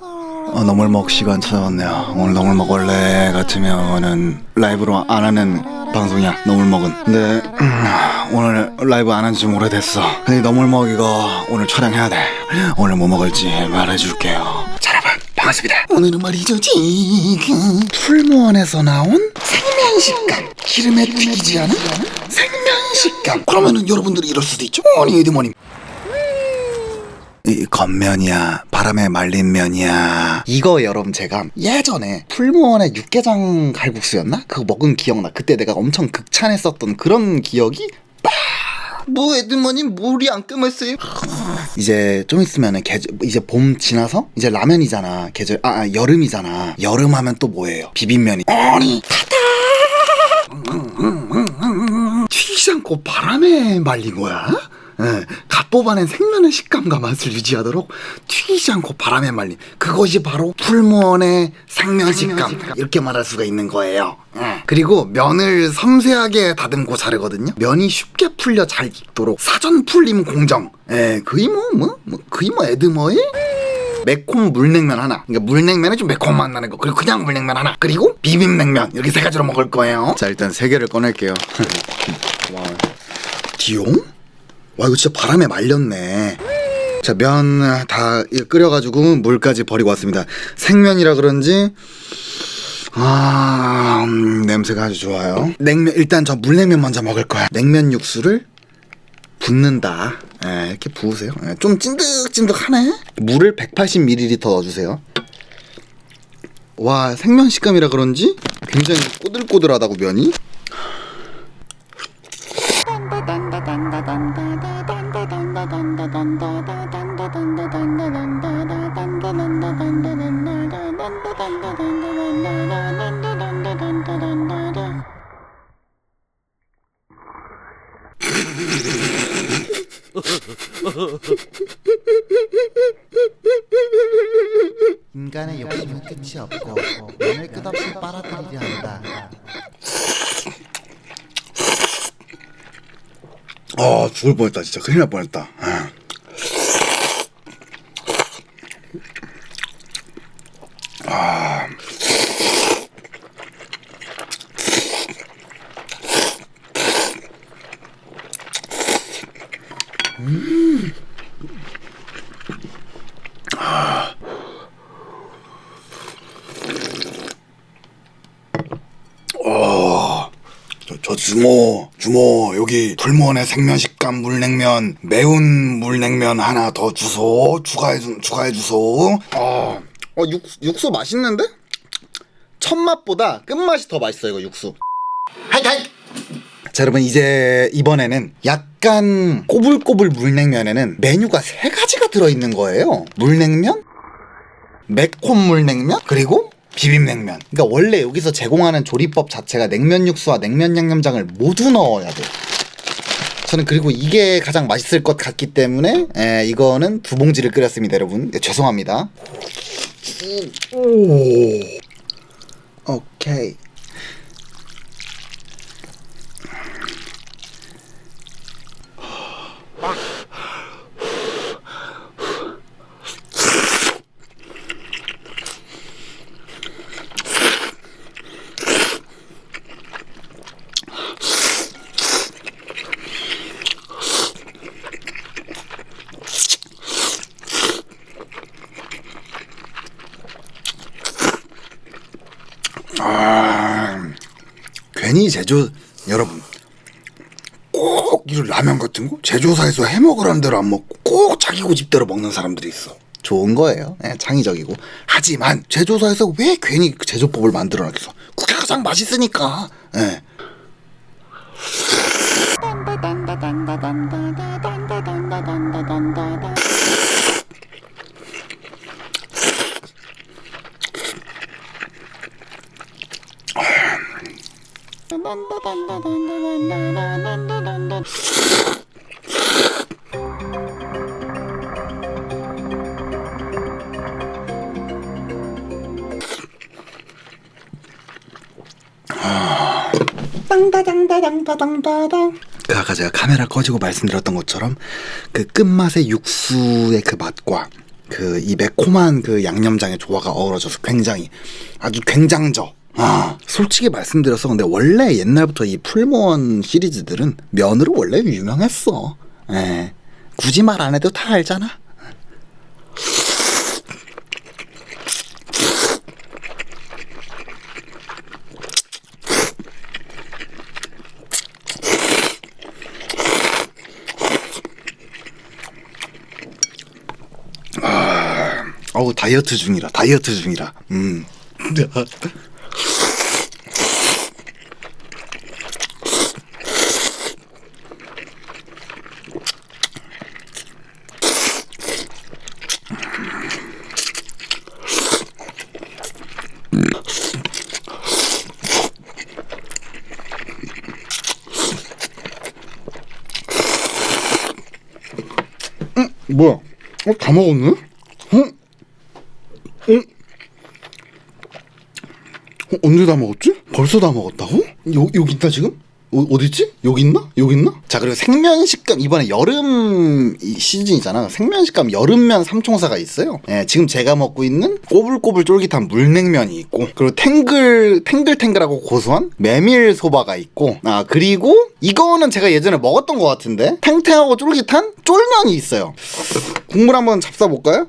어, 너물 먹 시간 찾아왔네요. 오늘 너물먹 원래 같으면은 라이브로 안 하는 방송이야. 너물 먹은. 근데 음, 오늘 라이브 안 한 지 좀 오래됐어. 근데 너물 먹 이거 오늘 촬영해야 돼. 오늘 뭐 먹을지 말해줄게요. 자, 여러분 반갑습니다. 오늘은 말이죠 지금 풀무원에서 나온 생면식감 기름에 튀기지 않은 생면식감. 그러면은 여러분들이 이럴 수도 있죠. 뭐니 이드머니 이 겉면이야 바람에 말린 면이야. 이거 여러분 제가 예전에 풀무원의 육개장 갈국수였나? 그거 먹은 기억나. 그때 내가 엄청 극찬했었던 그런 기억이 뭐 애들머니 물이 안 끔했어요? 이제 좀 있으면은 계절 이제 봄 지나서 이제 라면이잖아. 계절 아, 아 여름이잖아. 여름 하면 또 뭐예요? 비빔면이. 아니! 튀기지 않고 바람에 말린 거야? 예, 갓 뽑아낸 생면의 식감과 맛을 유지하도록 튀기지 않고 바람에 말린 그것이 바로 풀무원의 생면 식감 이렇게 말할 수가 있는 거예요. 예. 그리고 면을 섬세하게 다듬고 자르거든요. 면이 쉽게 풀려 잘 익도록 사전 풀림 공정. 예, 거의 뭐, 뭐, 뭐 거의 뭐 에드머의 매콤 물냉면 하나. 그러니까 물냉면에 좀 매콤 맛 나는 거. 그리고 그냥 물냉면 하나. 그리고 비빔냉면 이렇게 세 가지로 먹을 거예요. 자 일단 세 개를 꺼낼게요. 디용? 와 이거 진짜 바람에 말렸네. 자 면 다 끓여가지고 물까지 버리고 왔습니다. 생면이라 그런지 아 음, 냄새가 아주 좋아요. 냉면 일단 저 물냉면 먼저 먹을 거야. 냉면 육수를 붓는다. 예, 이렇게 부으세요. 예, 좀 찐득찐득하네. 물을 180ml 넣어주세요. 와 생면 식감이라 그런지 굉장히 꼬들꼬들하다고 면이. 인간의 욕심은 끝이 없고 면을 끝없이 빨아들이려 한다. 아 죽을 뻔했다 진짜 큰일 날 뻔했다. 아. 아. 저, 저 주모 주모 여기 불무원의 생면 식감 물냉면 매운 물냉면 하나 더 주소 추가해 주 추가해 주소. 아, 어 육, 육수 맛있는데? 첫 맛보다 끝 맛이 더 맛있어 이거 육수. 하이 하이. 자 여러분 이제 이번에는 약간 꼬불꼬불 물냉면에는 메뉴가 세 가지가 들어있는 거예요. 물냉면, 매콤 물냉면 그리고 비빔냉면. 그러니까 원래 여기서 제공하는 조리법 자체가 냉면 육수와 냉면 양념장을 모두 넣어야 돼. 저는 그리고 이게 가장 맛있을 것 같기 때문에 에, 이거는 두 봉지를 끓였습니다, 여러분. 네, 죄송합니다. 오. 오케이. 괜히 제조 여러분 꼭 이런 라면 같은 거 제조사에서 해 먹으라는 대로 안 먹고 꼭 자기 고집대로 먹는 사람들이 있어. 좋은 거예요. 예, 창의적이고. 하지만 제조사에서 왜 괜히 그 제조법을 만들어 놨겠어? 그게 가장 맛있으니까. 예. 그 아까 제가 카메라 꺼지고 말씀드렸던 것처럼 그 끝맛의 육수의 그 맛과 그 이 매콤한 그 양념장의 조화가 어우러져서 굉장히 아주 굉장저. 아, 솔직히 말씀드려서 근데 원래 옛날부터 이 풀무원 시리즈들은 면으로 원래 유명했어. 예. 굳이 말 안 해도 다 알잖아. 어우 다이어트 중이라 다이어트 중이라 음 뭐야 어, 다 먹었네? 응? 응? 어, 언제 다 먹었지? 벌써 다 먹었다고? 여, 여기 있다 지금? 어, 어딨지? 여기 있나? 여기 있나? 자 그리고 생면식감 이번에 여름 이 시즌이잖아 생면식감 여름면 삼총사가 있어요 예, 지금 제가 먹고 있는 꼬불꼬불 쫄깃한 물냉면이 있고 그리고 탱글 탱글탱글하고 고소한 메밀소바가 있고 아 그리고 이거는 제가 예전에 먹었던 것 같은데 탱탱하고 쫄깃한 쫄면이 있어요 국물 한번 잡숴볼까요?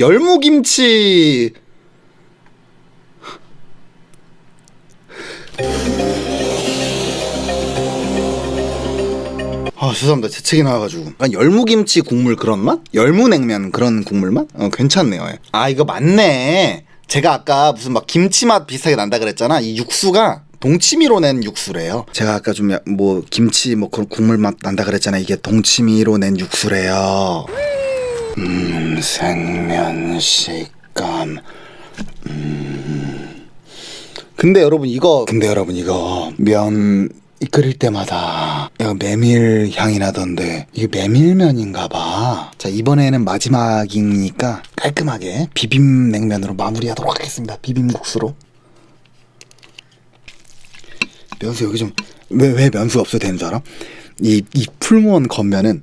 열무김치. 아 죄송합니다. 제 책이 나와가지고. 약간 열무김치 국물 그런 맛? 열무냉면 그런 국물 맛? 어 괜찮네요. 예. 아 이거 맞네. 제가 아까 무슨 막 김치 맛 비슷하게 난다 그랬잖아. 이 육수가 동치미로 낸 육수래요. 제가 아까 좀 뭐 김치 뭐 그런 국물 맛 난다 그랬잖아. 이게 동치미로 낸 육수래요 음 생면 식감 음. 근데 여러분 이거 근데 여러분 이거 면 끓일 때마다 약간 메밀 향이 나던데 이게 메밀면인가 봐 자 이번에는 마지막이니까 깔끔하게 비빔 냉면으로 마무리하도록 하겠습니다 비빔국수로 면수 여기 좀 왜 왜 면수 없어도 되는 줄 알아? 이, 이 풀무원 겉면은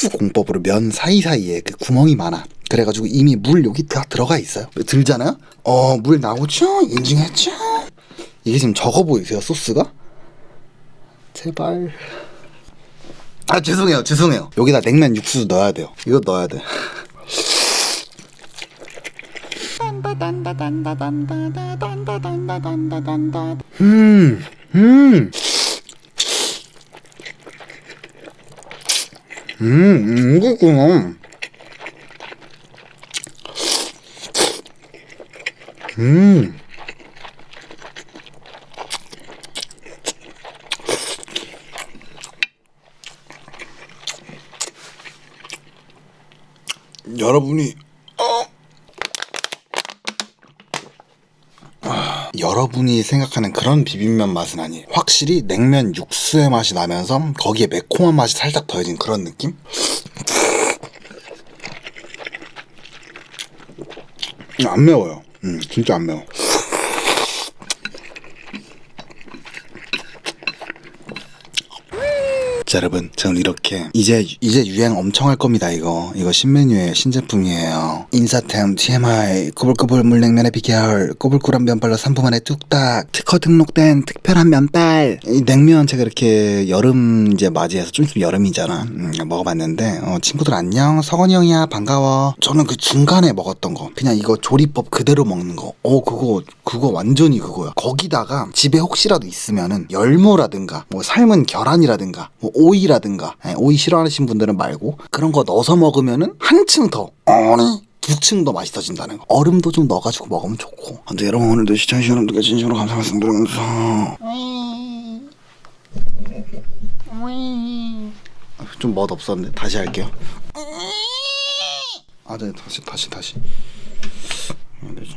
특수 공법으로 면 사이사이에 그 구멍이 많아. 그래가지고 이미 물 여기 다 들어가 있어요. 들잖아요? 어, 물 나오죠? 인증했죠? 이게 지금 적어 보이세요, 소스가? 제발. 아, 죄송해요, 죄송해요. 여기다 냉면 육수 넣어야 돼요. 이거 넣어야 돼. 음, 음. 음, 이거구나. 음. 여러분이 아, 여러분이 생각하는 그런 비빔면 맛은 아니에요. 확실히 냉면 육수의 맛이 나면서 거기에 매콤한 맛이 살짝 더해진 그런 느낌? 안 매워요. 음, 진짜 안 매워. 자 여러분 저는 이렇게 이제 이제 유행 엄청 할 겁니다 이거. 이거 신메뉴예요 신제품이에요. 인사템 TMI 꼬불꼬불 물냉면의 비결 꼬불꼬불한 면발로 3분 만에 뚝딱 특허 등록된 특별한 면발. 이 냉면 제가 이렇게 여름 이제 맞이해서 좀 있으면 여름이잖아. 음, 먹어봤는데 어, 친구들 안녕 서건이 형이야 반가워. 저는 그 중간에 먹었던 거. 그냥 이거 조리법 그대로 먹는 거어 그거 그거 완전히 그거야. 거기다가 집에 혹시라도 있으면은 열무라든가 뭐 삶은 계란이라든가 뭐 오이라든가 예, 오이 싫어하시는 분들은 말고 그런 거 넣어서 먹으면은 한층 더 아니 두층 더 맛있어진다는 거. 얼음도 좀 넣어가지고 먹으면 좋고. 근데 여러분 오늘도 시청해주신 여러분들께 진심으로 감사 말씀드리면서. 좀 멋없었는데 다시 할게요. 아 네. 다시 다시 다시. 안 되지.